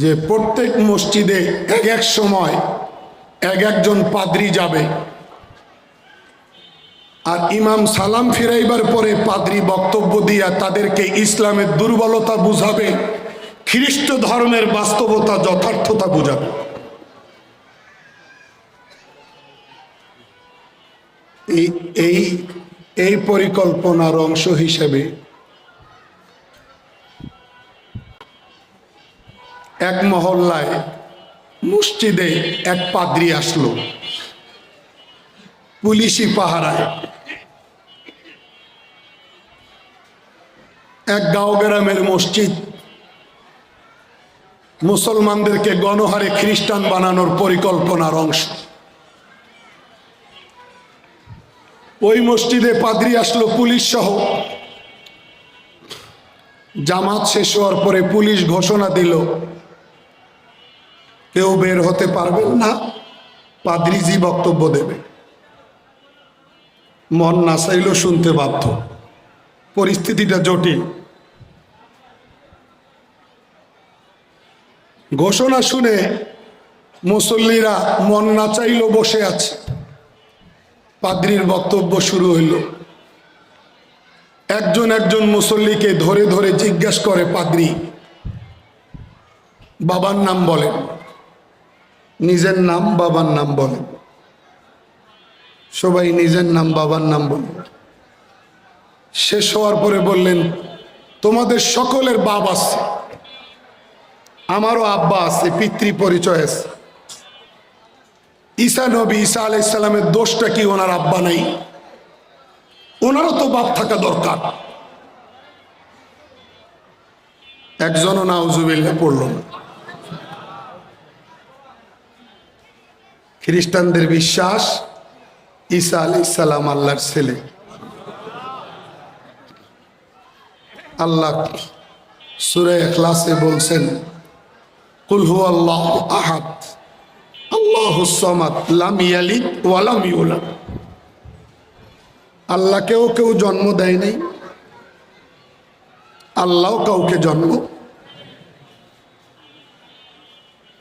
যে প্রত্যেক মসজিদে এক এক সময় এক একজন পাদ্রি যাবে। আর ইমাম সালাম ফিরাইবার পরে পাদ্রি বক্তব্য দিয়া তাদেরকে ইসলামের দুর্বলতা বুঝাবে, খ্রিস্ট ধর্মের বাস্তবতা যথার্থতা বুঝাবে। এই এই পরিকল্পনার অংশ হিসেবে এক মহল্লায় মসজিদে এক পাদ্রি আসলো। পুলিশি পাহারায়। এক গাঁও গ্রামের মসজিদ। মুসলমানদেরকে গণহারে খ্রিস্টান বানানোর পরিকল্পনার অংশ। ওই মসজিদে পাদ্রি আসলো পুলিশ সহ। জামাত শেষ হওয়ার পরে পুলিশ ঘোষণা দিল কেউ বের হতে পারবেন না। পাদ্রিজি বক্তব্য দেবে। মন না চাইলেও শুনতে বাধ্য। পরিস্থিতিটা জটিল। ঘোষণা শুনে মুসল্লিরা মন না চাইলেও বসে আছে। পাদ্রির বক্তব্য শুরু হইল। একজন একজন মুসল্লিকে ধরে ধরে জিজ্ঞেস করে পাদ্রি, বাবার নাম বলেন। নিজের নাম, বাবার নাম বলে। সবাই নিজের নাম, বাবার নাম বলে। শেষ হওয়ার পরে বললেন, তোমাদের সকলের বাপ আছে। আমারও আব্বা আছে পিতৃ পরিচয় আছে। ঈসা নবী ঈসা আলাইসাল্লামের দোষটা কি? ওনার আব্বা নাই। ওনারও তো বাপ থাকা দরকার। একজনও নাউজুবিল্লা পড়ল না। খ্রিস্টানদের বিশ্বাস ঈসা আলাইসাল্লাম আল্লাহর ছেলে। আল্লাহ সুরে ক্লাসে বলছেন কুলহু আল্লাহ আহাদ, আল্লাহ সমাদ আল্লাহকেও কেউ জন্ম দেয় নাই আল্লাহ কাউকে জন্ম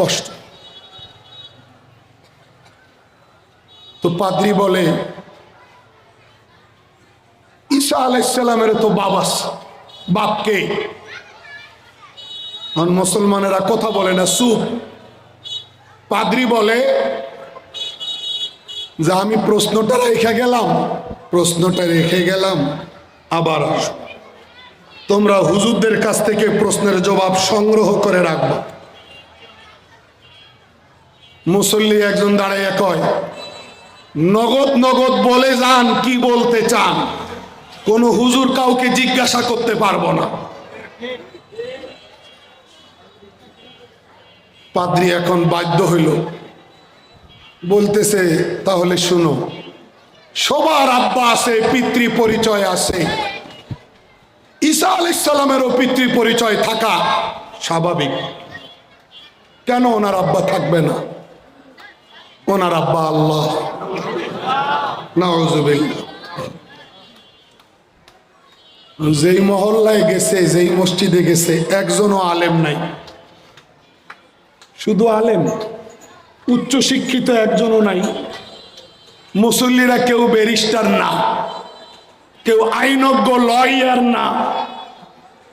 কষ্ট। তো পাদ্রি বলে, ঈসা আলাইসালামের তো বাবাস বাপকে মুসলমানেরা কথা বলে না সুপ পাদ্রি বলে, যে আমি প্রশ্নটা রেখে গেলাম, প্রশ্নটা রেখে গেলাম, আবার তোমরা হুজুরদের কাছ থেকে প্রশ্নের জবাব সংগ্রহ করে রাখব। মুসল্লি একজন দাঁড়াইয়া কয়, নগদ নগদ বলে যান, কি বলতে চান? কোন হুজুর কাউকে জিজ্ঞাসা করতে পারব না। পাদ্রি এখন বাধ্য হইল। বলতেছে, তাহলে শুনো, সবার আব্বা আছে পিতৃ পরিচয় আছে। ঈসা আলাইসাল্লামেরও পিতৃ পরিচয় থাকা স্বাভাবিক। কেন ওনার আব্বা থাকবে না? ওনার আব্বা আল্লাহ। যেই মহল্লায় গেছে, যেই মসজিদে গেছে, একজনও আলেম নাই। শুধু আলেম, উচ্চ শিক্ষিত একজনও নাই। মুসল্লিরা কেউ ব্যারিস্টার না, কেউ আইনজ্ঞ, লয়ার না,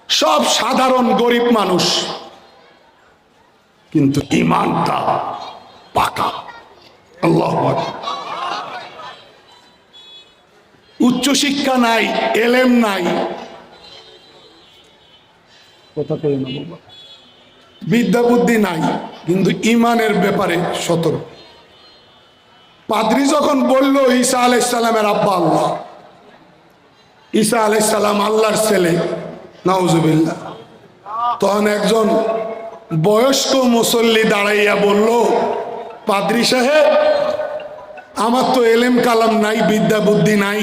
সব সাধারণ গরিব মানুষ। কিন্তু ইমানটা পাকা। আল্লাহ উচ্চ শিক্ষা নাই এলেম নাই। কথা কই না বাবা। বিদ্যা বুদ্ধি নাই কিন্তু ইমানের ব্যাপারে সতর্ক। পাদ্রি যখন বলল ঈসা আলাইসাল্লামের আব্বা আল্লাহ। ঈসা আলাইসাল্লাম আল্লাহর ছেলে নাউজুবিল্লাহ। তখন একজন বয়স্ক মুসল্লি দাঁড়াইয়া বলল পাদ্রি সাহেব, আমার তো এলেম কালাম নাই, বিদ্যা বুদ্ধি নাই।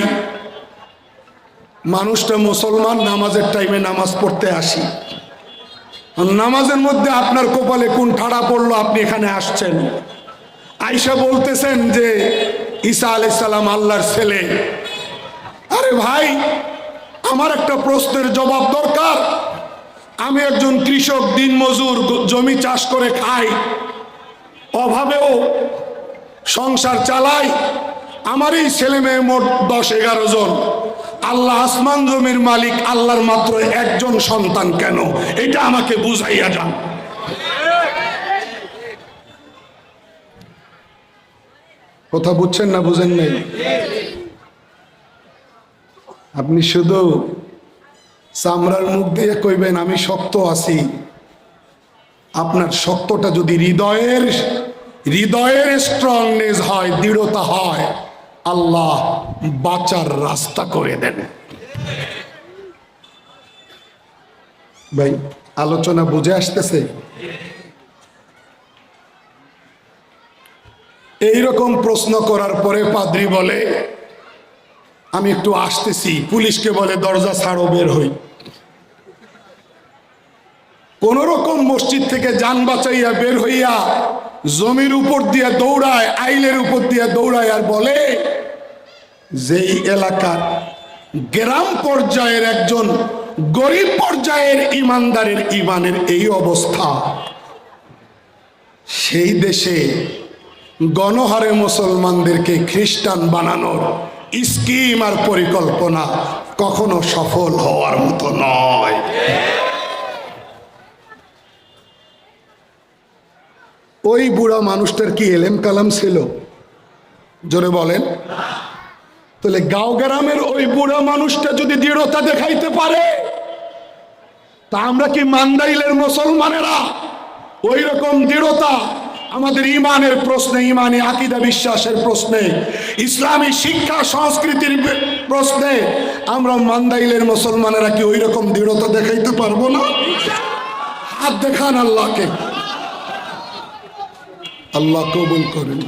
মানুষটা মুসলমান, নামাজের টাইমে নামাজ পড়তে আসি। নামাজের মধ্যে আপনার কপালে কোন ঠাড়া পড়ল আপনি এখানে আসছেন। আইসা বলতেছেন যে, ঈসা আলাইসাল্লাম আল্লাহর ছেলে। আরে ভাই, আমার একটা প্রশ্নের জবাব দরকার। আমি একজন কৃষক, দিনমজুর, জমি চাষ করে খাই। অভাবেও সংসার চালাই। আমারই ছেলে মেয়ে মোট দশ, এগারো জন। আল্লাহ আসমান জমির মালিক, আল্লাহর মাত্র একজন সন্তান কেন? এটা আমাকে বুঝাইয়া যান। কথা বুঝছেন না বুঝেন নাই? আপনি শুধু চামড়ার মুখ দিয়ে কইবেন, আমি শক্ত আছি। আপনার শক্তটা যদি হৃদয়ের হৃদয়ের স্ট্রংনেস হয়, দৃঢ়তা হয়, আল্লাহ বাঁচার রাস্তা করে দেন। ভাই, আলোচনা বুঝে আসতেছে? এইরকম প্রশ্ন করার পরে পাদ্রি বলে, আমি একটু আসতেছি, পুলিশকে বলে দরজা ছাড়ো, বের হই। কোন রকম মসজিদ থেকে যান বাঁচাইয়া বের হইয়া জমির উপর দিয়ে দৌড়ায়, আইলের উপর দিয়ে দৌড়ায় আর বলে, যেই এলাকার গ্রাম পর্যায়ের একজন গরিব পর্যায়ের ইমানদারের ইমানের এই অবস্থা, সেই দেশে গণহারে মুসলমানদেরকে খ্রিস্টান বানানোর স্কিম আর পরিকল্পনা কখনো সফল হওয়ার মতো নয়। ওই বুড়া মানুষটার কি এলেম কালাম ছিল? জোরে বলেন। তাহলে গাঁও গ্রামের ওই বুড়া মানুষটা যদি দৃঢ়তা দেখাইতে পারে, তা আমরা কি মান্দাইলের মুসলমানেরা ওই রকম দৃঢ়তা আমাদের ইমানের প্রশ্নে, ইমানে আকিদা বিশ্বাসের প্রশ্নে, ইসলামী শিক্ষা, সংস্কৃতির প্রশ্নে আমরা মান্দাইলের মুসলমানেরা কি ওই রকম দৃঢ়তা দেখাইতে পারব না? হাত দেখান আল্লাহকে। আল্লাহ কবুল করেন।